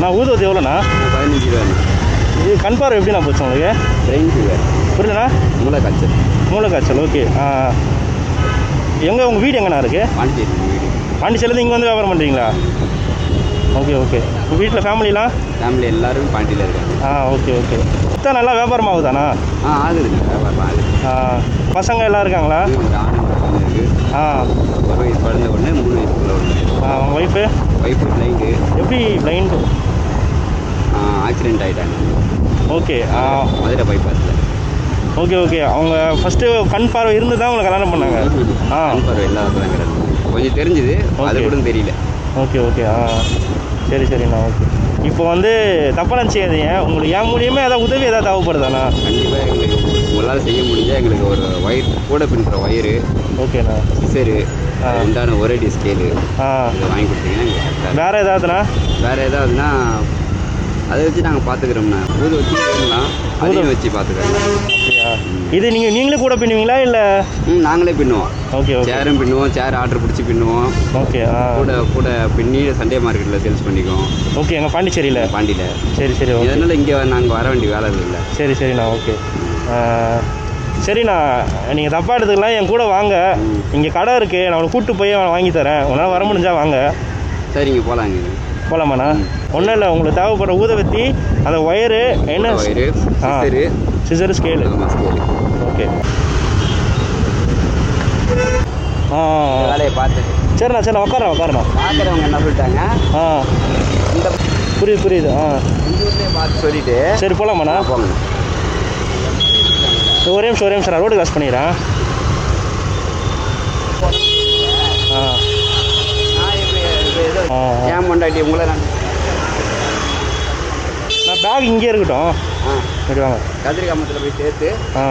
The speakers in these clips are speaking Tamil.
நான் ஊதுவத்தி எவ்வளோண்ணா? பதினஞ்சு ரூபாண்ணா இது கண் பார்வை எப்படிண்ணா போச்சு உங்களுக்கு? பிரெயின் ஃபீவர் புரியலண்ணா மூளை காய்ச்சல் மூளை காய்ச்சல் ஓகே எங்கே உங்கள் வீடு எங்கண்ணா இருக்குது பாண்டிச்சேரி வீடு. பாண்டிச்சேரிலேருந்து இங்கே வந்து வியாபாரம் பண்ணுறீங்களா ஓகே ஓகே உங்கள் வீட்டில் ஃபேமிலிலாம் ஃபேமிலி எல்லாரும் பாண்டியில் இருக்காங்க. ஆ ஓகே ஓகே மொத்தம் நல்லா வியாபாரம் ஆகுதாண்ணா? ஆ ஆகுதுங்க வியாபாரம் ஆகுது. ஆ, பசங்க எல்லாம் இருக்காங்களா? ஆ. ஒரு வயசு குழந்தை ஒன்று மூணு வயசுக்குள்ள ஒன்று உங்கள் ஒய்ஃபு ஒய்ஃபு பிளைண்டு எப்படி பிளைண்ட் ஆக்சிடென்ட் ஆகிட்டாங்க ஓகே ஆ மதுரை பைபாஸில் ஓகே ஓகே அவங்க ஃபஸ்ட்டு கண் பார்வை இருந்து தான் உங்களை கல்யாணம் பண்ணாங்க. ஆ. கண் பார்வை இல்லாதப்பதாங்கிறது கொஞ்சம் தெரிஞ்சுது அது. கூட தெரியல. ஓகே ஓகே ஆ. சரி சரிண்ணா ஓகே இப்போ வந்து தப்பாக நினச்சிக்காதீங்க உங்களுக்கு என் மூலியமே ஏதாவது உதவி ஏதாவது தேவைப்படுதாண்ணா? கண்டிப்பாக எங்களுக்கு உங்களால் செய்ய முடிஞ்சால் எங்களுக்கு ஒரு வயிறு கூட பின்னுற வயிறு ஓகேண்ணா. சிசரு. உண்டான ஒரடி ஸ்கேலு ஆ. இதை வாங்கி கொடுத்தீங்கன்னா எங்களுக்கு கரெக்டாக வேறு ஏதாவதுண்ணா? வேறு ஏதாவதுன்னா அதை வச்சு நாங்கள் பார்த்துக்குறோம்ண்ணா ஊது வச்சு அதையும் வச்சு பார்த்துக்குறோம் இது நீங்கள் நீங்களே கூட பின்னுவீங்களா இல்லை? ம் நாங்களே பின்னுவோம். ஓகே சேரும் பின்னுவோம் சேர் ஆர்டர் பிடிச்சி பின்னுவோம். ஓகே கூட கூட பின்னி சண்டே மார்க்கெட்டில் சேல்ஸ் பண்ணிக்குவோம். ஓகே எங்கள் பாண்டிச்சேரியில்? பாண்டியில். சரி சரி இதனால் இங்கே நாங்கள் வர வேண்டிய வேலை இல்லை. சரி சரிண்ணா ஓகே. சரிண்ணா நீங்கள் தப்பாக எடுத்துக்கலாம் என் கூட வாங்க. இங்கே கடை இருக்குது நான் உங்களை கூப்பிட்டு போய் வாங்கி தரேன். உன்னால் வர முடிஞ்சா வாங்க. சரிங்க போகலாங்க போகலாமாண்ணா ஒன்றும் இல்லை உங்களுக்கு தேவைப்படுற ஊதவத்தி அந்த ஒயரு என்ன? ஆ. Scissor scale okay. ஆ வேலையை பார்த்து. சரிண்ணா சரிண்ணா உட்காரண்ணா உட்காரண்ணா பார்க்குறவங்க என்ன சொல்லிட்டாங்க? ஆ. இந்த புரியுது புரியுது ஆ. சொல்லிட்டு சரி போகலாமாண்ணா போங்க. ஒரே நிமிஷம் ஒரே நிமிஷம் நான் ரோடு கிராஸ் பண்ணிடுறேன் ஆ. ஏன் பொண்டாட்டி உங்களை நான் நான் பேக் இங்கே இருக்கட்டும். ஆ. சரி வாங்க. கதிரிகாமத்தில் போய் சேர்த்து. ஆ.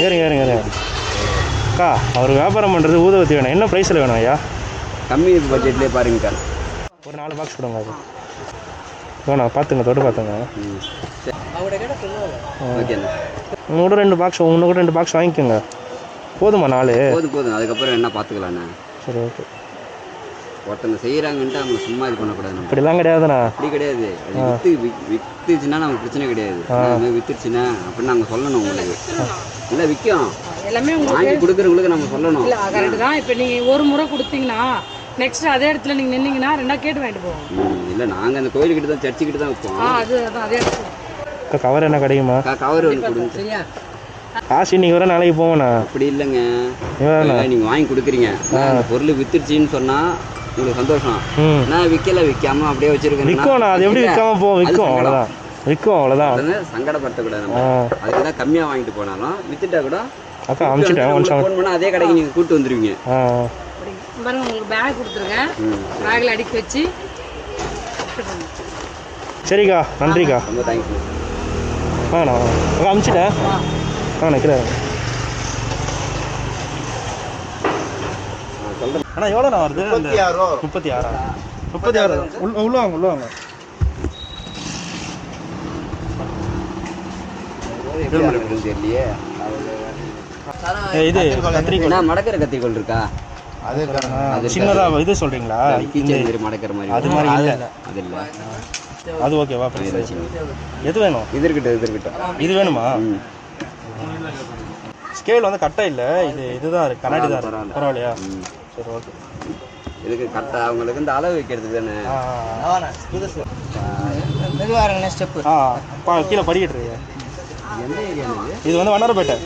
ஏறுங்க ஏறுங்க ஏறுங்க. அக்கா அவர் வியாபாரம் பண்ணுறது ஊதவத்தி வேணும். என்ன ப்ரைஸில் வேணும் ஐயா? கம்மி பட்ஜெட்லேயே பாருங்கக்கா ஒரு நாலு பாக்ஸ் கொடுங்க அது. வேணாம் பார்த்துங்க தொட்டு பார்த்துங்க. கூட ரெண்டு பாக்ஸ் உங்க கூட ரெண்டு பாக்ஸ் வாங்கிக்கோங்க. போதுமா நாலு போதும் போதும். அதுக்கப்புறம் என்ன பார்த்துக்கலாண்ணா சரி ஓகே ஒருத்தங்க செய்கிறாங்கன்ட்டு அவங்க சும்மா இது பண்ணக்கூடாது நம்ம. இப்படிலாம் கிடையாதுண்ணா. அப்படி கிடையாது. அது வித்து வித்துச்சுன்னா நமக்கு பிரச்சனை கிடையாது. அது வித்துருச்சுன்னா அப்படின்னு நாங்கள் சொல்லணும் உங்களுக்கு. இல்லை விற்கும். எல்லாமே உங்களுக்கு வாங்கி கொடுக்குறவங்களுக்கு நம்ம சொல்லணும். இல்ல கரெக்ட் தான். இப்போ நீங்க ஒரு முறை கொடுத்தீங்கன்னா நெக்ஸ்ட் அதே இடத்துல நீங்க நின்னீங்கன்னா ரெண்டா கேட்டு வாங்கிட்டு போவோம். இல்லை நாங்கள் அந்த கோயிலுக்கிட்ட தான் சர்ச்சுக்கிட்ட தான் வைப்போம். ஆ அது அதான் அதே இடத்துல. கவர் என்ன கிடைக்குமா கவர் ஒன்று கொடுங்க. சரியா? காசு இன்னைக்கு வர நாளைக்கு போவேண்ணா அப்படி இல்லைங்க. நீங்க வாங்கி கொடுக்குறீங்க. அந்த பொருள் வித்துருச்சுன்னு சொன்னா உங்களுக்கு சந்தோஷம். நான் விற்கல விற்காம அப்படியே வச்சிருக்கேன் விற்கும்ண்ணா அது எப்படி விற்காம போகும் விற்கும் அவ்வளோதான் விற்கும் அவ்வளோதான் சங்கடப்படுத்தக்கூடாது ஆ நம்ம. அதுக்கு தான் கம்மியாக வாங்கிட்டு போனாலும் வித்துட்டா கூட அக்கா அனுப்பிச்சிட்டேன் ஃபோன் பண்ணால் அதே கடைக்கு நீங்கள் கூட்டு வந்துருவீங்க. பாருங்க உங்களுக்கு பேக் கொடுத்துருங்க பேக்கில் அடுக்கி வச்சு. சரிக்கா நன்றிக்கா. ரொம்ப வாங்கண்ணா. வாங்க அக்கா அனுப்பிச்சிட்டேன். ஆ நிற்கிறேன் சொல்கிறேன் அண்ணா எவ்வளோண்ணா வருது? முப்பத்தி ஆறு முப்பத்தி ஆறா முப்பத்தி ஆறு உள்ள உள்ள வாங்க உள்ள வாங்க. இது கத்திரிக்கோள். என்ன மடக்கிற கத்திரிக்கோள் இருக்கா? அது சின்னதாக இது சொல்கிறீங்களா மடக்கிற மாதிரி. அது மாதிரி இல்லை. அது இல்லை. அது ஓகேவா எது வேணும்? இது இருக்கட்டும் இது இருக்கட்டும். இது வேணுமா? ஸ்கேல் வந்து கட்டை இல்லை. இது இதுதான் இருக்கு. கண்ணாடி தான் இருக்கு. பரவாயில்ல. பரவாயில்லையா. சரி ஓகே இதுக்கு கரெக்டாக அவங்களுக்கு இந்த அளவு வைக்கிறது தானே? ஆ கீழே படிக்கிட்டு இருக்கு எந்த ஏரியா இது வந்து வண்ணாரப்பேட்டை.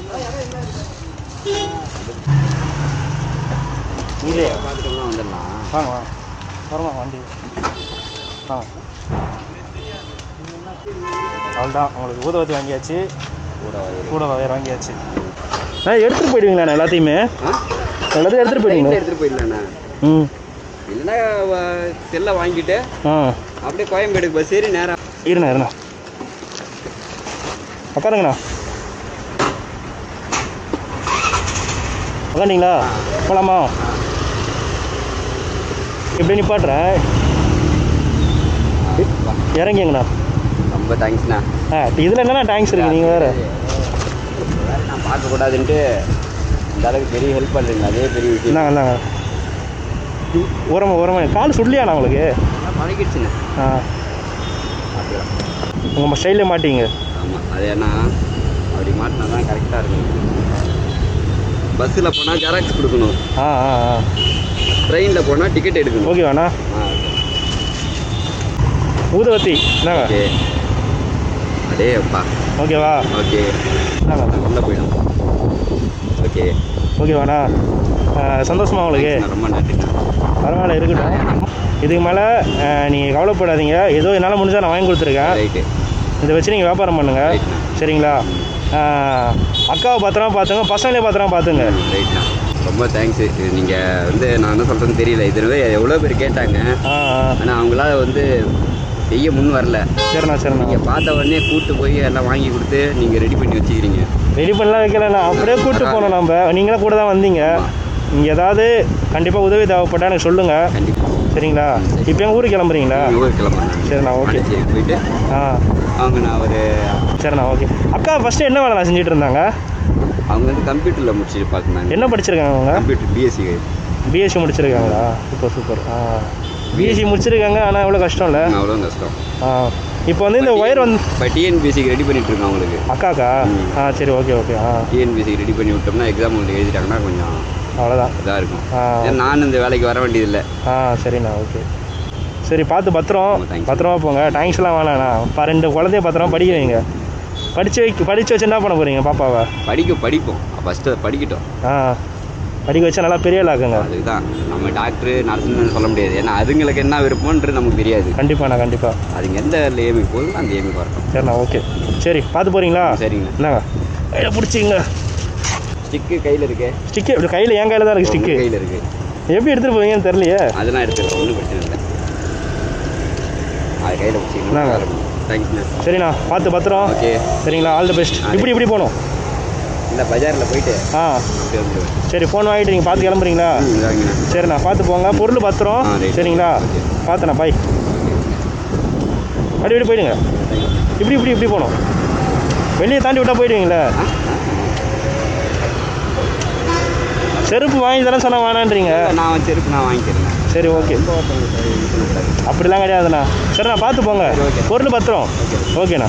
இல்லையா பார்த்துட்டோம்னா வந்துடலாம். வாங்க வாங்க வரமா வண்டி. வாங்க அவ்வளோதான் உங்களுக்கு ஊதவத்தி வாங்கியாச்சு. கூட வகையர் வாங்கியாச்சு. ஆ எடுத்துகிட்டு போயிடுவீங்களாண்ணா எல்லாத்தையுமே? ஆ? எல்லாத்தையும் எடுத்துகிட்டு போயிடுவீங்க எடுத்துகிட்டு போயிடலாண்ணா. ம். இல்லைன்னா செல்லை வாங்கிட்டு ஆ. அப்படியே கோயம்பேடுக்கு பஸ் ஏறி நேரம் இருண்ணா இருண்ணா. உட்காருங்கண்ணா உட்காண்டிங்களா போகலாமா இப்படி நிப்பாட்டுறேன் இறங்கிங்கண்ணா ரொம்ப தேங்க்ஸ்ண்ணா ஆ இதில் என்னண்ணா டேங்க்ஸ் இருக்குது நீங்கள் வேறு. வேறு நான் பார்க்கக்கூடாதுன்ட்டு இந்த அளவுக்கு பெரிய ஹெல்ப் பண்ணுறீங்க அதே பெரிய விஷயம். இந்தாங்க ஓரமாக ஓரமாக கால் சுடலையாண்ணா உங்களுக்கு? பழகிடுச்சுண்ணே. ஆ. உங்கள் ஸ்டைலே மாட்டீங்க. ஆமாம் அது ஏன்னா அப்படி மாட்டினா தான் கரெக்டாக இருக்கும். பஸ்ஸில் போனால் ஜெராக்ஸ் கொடுக்கணும். ஆ ஆ ஆ. ட்ரெயினில் போனால் டிக்கெட் எடுக்கணும். ஓகேவாண்ணா ஊதுவத்தி என்னங்க ஓகே. அடே அப்பா ஓகேவா ஓகே. உள்ளே போயிடும். ஓகே. ஓகேவாண்ணா சந்தோஷமா உங்களுக்கு? ரொம்ப நன்றிண்ணா பரவாயில்ல இருக்கட்டும். இதுக்கு மேலே நீங்கள் கவலைப்படாதீங்க. ஏதோ என்னால் முடிஞ்சா நான் வாங்கி கொடுத்துருக்கேன். ரைட்டு இதை வச்சு நீங்கள் வியாபாரம் பண்ணுங்கள் சரிங்களா? அக்காவை பத்திரமா பார்த்துங்க பசங்களே பத்திரமா பார்த்துங்க. ரைட்ண்ணா ரொம்ப தேங்க்ஸு நீங்கள் வந்து நான் என்ன சொல்கிறேன்னு தெரியல. இதுவே எவ்வளோ பேர் கேட்டாங்க. ஆனால் அவங்களால வந்து செய்ய முன் வரல. சரிண்ணா சரிண்ணா. நீங்கள் பார்த்த உடனே கூப்பிட்டு போய் எல்லாம் வாங்கி கொடுத்து நீங்கள் ரெடி பண்ணி வச்சுக்கிறீங்க. ரெடி பண்ணலாம் வைக்கலண்ணா. அப்படியே கூப்பிட்டு போனோம் நம்ம. நீங்களும் கூட தான் வந்தீங்க. நீங்கள் ஏதாவது கண்டிப்பாக உதவி தேவைப்பட்டா எனக்கு சொல்லுங்கள் கண்டிப்பாக சரிங்களா? இப்போ எங்கள் ஊருக்கு கிளம்புறீங்களா? ஊருக்கு கிளம்புறேன் சரிண்ணா ஓகே சரி போயிட்டு ஆ. அவங்க நான் ஒரு சரிண்ணா ஓகே அக்கா ஃபஸ்ட்டு என்ன வேலை நான் செஞ்சுட்டு இருந்தாங்க? அவங்க வந்து கம்ப்யூட்டரில் முடிச்சுட்டு பார்க்குறாங்க. என்ன படிச்சிருக்காங்க அவங்க? Computer BSc BSc முடிச்சிருக்காங்களா? Super super. ஆ. பிஎஸ்சி முடிச்சிருக்காங்க ஆனால் எவ்வளோ கஷ்டம் இல்லை அவ்வளோ கஷ்டம். ஆ. இப்போ வந்து இந்த ஒயர் வந்து இப்போ டிஎன்பிஎஸ்சிக்கு ரெடி பண்ணிட்டு இருக்கோம் அவங்களுக்கு. அக்காக்கா. ஆ சரி ஓகே ஓகே ஆ. டிஎன்பிஎஸ்சிக்கு ரெடி பண்ணி விட்டோம்னா எக்ஸாம் உங்களுக்கு எழுதிட்டாங்கன்னா கொஞ்சம் அவ்வளோதான் இதாக இருக்கும். நான் இந்த வேலைக்கு வர வேண்டியதில்லை. ஆ சரிண்ணா ஓகே சரி பார்த்து பத்திரம். பத்திரமா போங்க. தேங்க்ஸ்லாம் வேணாண்ணா. இப்போ ரெண்டு குழந்தைய பத்திரமா படிக்க வைங்க படிச்சு வைக்க படிச்சு வச்சு என்ன பண்ண போகிறீங்க பாப்பாவை? படிக்க படிப்போம். ஃபஸ்ட்டு அதை படிக்கட்டும். ஆ படிக்க வச்சா நல்லா பெரிய ஆளாக்குங்க. அதுக்கு தான் நம்ம டாக்டரு நர்ஸுன்னு சொல்ல முடியாது. ஏன்னா அதுங்களுக்கு என்ன விருப்பம்ன்றது நமக்கு தெரியாது. கண்டிப்பாண்ணா கண்டிப்பாா. அதுங்க எந்த ஏமி போதும் அந்த ஏமி வரட்டும். சரிண்ணா ஓகே சரி பார்த்து போகிறீங்களா சரிங்கண்ணா. என்னங்க? கையில் பிடிச்சிங்க ஸ்டிக்கு கையில் இருக்கு. ஸ்டிக்கு இப்படி கையில் என் கையில் தான் இருக்குது ஸ்டிக்கு கையில் இருக்கு. எப்படி எடுத்துகிட்டு போவீங்கன்னு தெரியலையே. அதெல்லாம் எடுத்துக்கலாம். ஒன்றும் பிரச்சனை இல்லை. அது கையில் என்னங்க? தேங்க்ஸ்ண்ணா சரிண்ணா பார்த்து பத்திரம். ஓகே சரிங்களா ஆல் தி பெஸ்ட் இப்படி இப்படி போகணும். இல்லை பஜாரில் போயிட்டு ஆ. சரி ஃபோன் வாங்கிட்டு நீங்கள் பார்த்து கிளம்புறீங்களா? சரிண்ணா பார்த்து போங்க. பொருள் பத்திரம். சரிங்களா. பார்த்துண்ணா பாய் அப்படி இப்படி போயிடுங்க. இப்படி இப்படி இப்படி போகணும். வெளியே தாண்டி விட்டால் போயிடுவீங்களே? செருப்பு வாங்கி தரேன் சொன்னால் வேணான்றீங்க. நான் செருப்பு நான் வாங்கிக்கிறேன். சரி ஓகே அப்படிலாம் கிடையாதுண்ணா. சரிண்ணா பார்த்து போங்க. பொருள் பத்திரம் ஓகே ஓகேண்ணா.